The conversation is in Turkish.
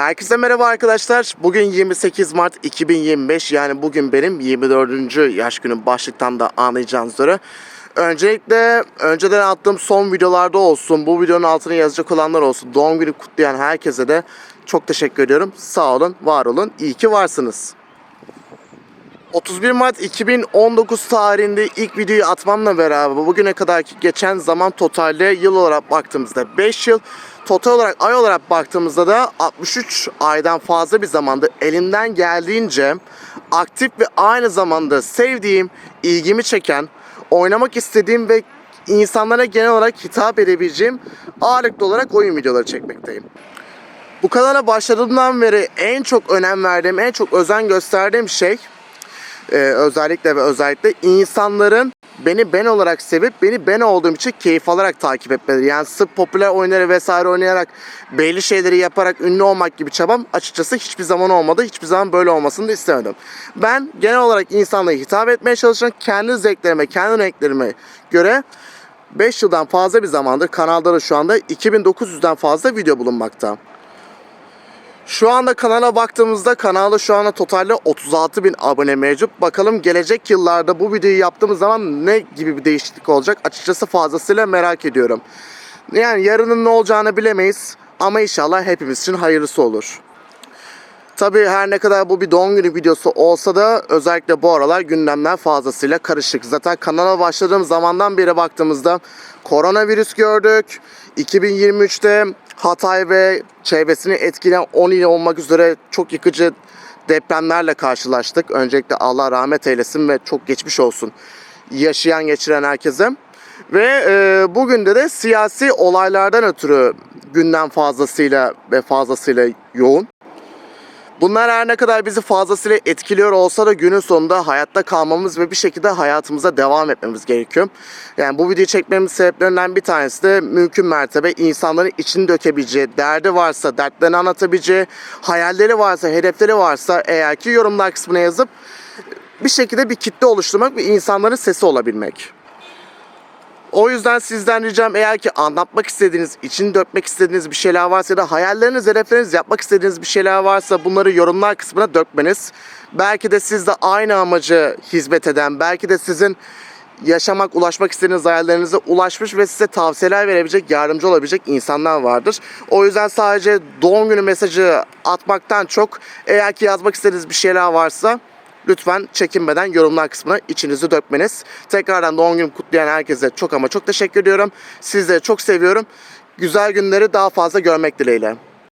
Herkese merhaba arkadaşlar. Bugün 28 Mart 2025 yani bugün benim 24. yaş günüm başlıktan da anlayacağınız üzere. Öncelikle önceden attığım son videolarda olsun, bu videonun altına yazacak olanlar olsun, doğum günü kutlayan herkese de çok teşekkür ediyorum. Sağ olun, var olun, iyi ki varsınız. 31 Mart 2019 tarihinde ilk videoyu atmamla beraber bugüne kadarki geçen zaman totalde yıl olarak baktığımızda 5 yıl, total olarak ay olarak baktığımızda da 63 aydan fazla bir zamanda elimden geldiğince aktif ve aynı zamanda sevdiğim, ilgimi çeken, oynamak istediğim ve insanlara genel olarak hitap edebileceğim ağırlıklı olarak oyun videoları çekmekteyim. Bu kanala başladığımdan beri en çok önem verdiğim, en çok özen gösterdiğim şey ee, özellikle ve özellikle insanların beni ben olarak sevip beni ben olduğum için keyif alarak takip etmeleri. Yani sırf popüler oyunları vesaire oynayarak belli şeyleri yaparak ünlü olmak gibi çabam açıkçası hiçbir zaman olmadı. Hiçbir zaman böyle olmasını da istemedim. Ben genel olarak insanlara hitap etmeye çalışan kendi zevklerime, kendi renklerime göre 5 yıldan fazla bir zamandır kanalda da şu anda 2900'den fazla video bulunmakta. Şu anda kanala baktığımızda kanalda şu anda totalde 36 bin abone mevcut. Bakalım gelecek yıllarda bu videoyu yaptığımız zaman ne gibi bir değişiklik olacak? Açıkçası fazlasıyla merak ediyorum. Yani yarının ne olacağını bilemeyiz ama inşallah hepimiz için hayırlısı olur. Tabii her ne kadar bu bir doğum günü videosu olsa da özellikle bu aralar gündemler fazlasıyla karışık. Zaten kanala başladığım zamandan beri baktığımızda koronavirüs gördük. 2023'te Hatay ve çevresini etkileyen 10 il olmak üzere çok yıkıcı depremlerle karşılaştık. Öncelikle Allah rahmet eylesin ve çok geçmiş olsun yaşayan geçiren herkese. Ve e, bugün de de siyasi olaylardan ötürü gündem fazlasıyla ve fazlasıyla yoğun. Bunlar her ne kadar bizi fazlasıyla etkiliyor olsa da günün sonunda hayatta kalmamız ve bir şekilde hayatımıza devam etmemiz gerekiyor. Yani bu videoyu çekmemin sebeplerinden bir tanesi de mümkün mertebe insanların içini dökebileceği, derdi varsa dertlerini anlatabileceği, hayalleri varsa, hedefleri varsa eğer ki yorumlar kısmına yazıp bir şekilde bir kitle oluşturmak ve insanların sesi olabilmek. O yüzden sizden ricam eğer ki anlatmak istediğiniz, için dökmek istediğiniz bir şeyler varsa ya da hayalleriniz, hedefleriniz, yapmak istediğiniz bir şeyler varsa bunları yorumlar kısmına dökmeniz. Belki de sizde aynı amacı hizmet eden, belki de sizin yaşamak, ulaşmak istediğiniz hayallerinize ulaşmış ve size tavsiyeler verebilecek, yardımcı olabilecek insanlar vardır. O yüzden sadece doğum günü mesajı atmaktan çok eğer ki yazmak istediğiniz bir şeyler varsa lütfen çekinmeden yorumlar kısmına içinizi dökmeniz. Tekrardan doğum günü kutlayan herkese çok ama çok teşekkür ediyorum. Sizleri çok seviyorum. Güzel günleri daha fazla görmek dileğiyle.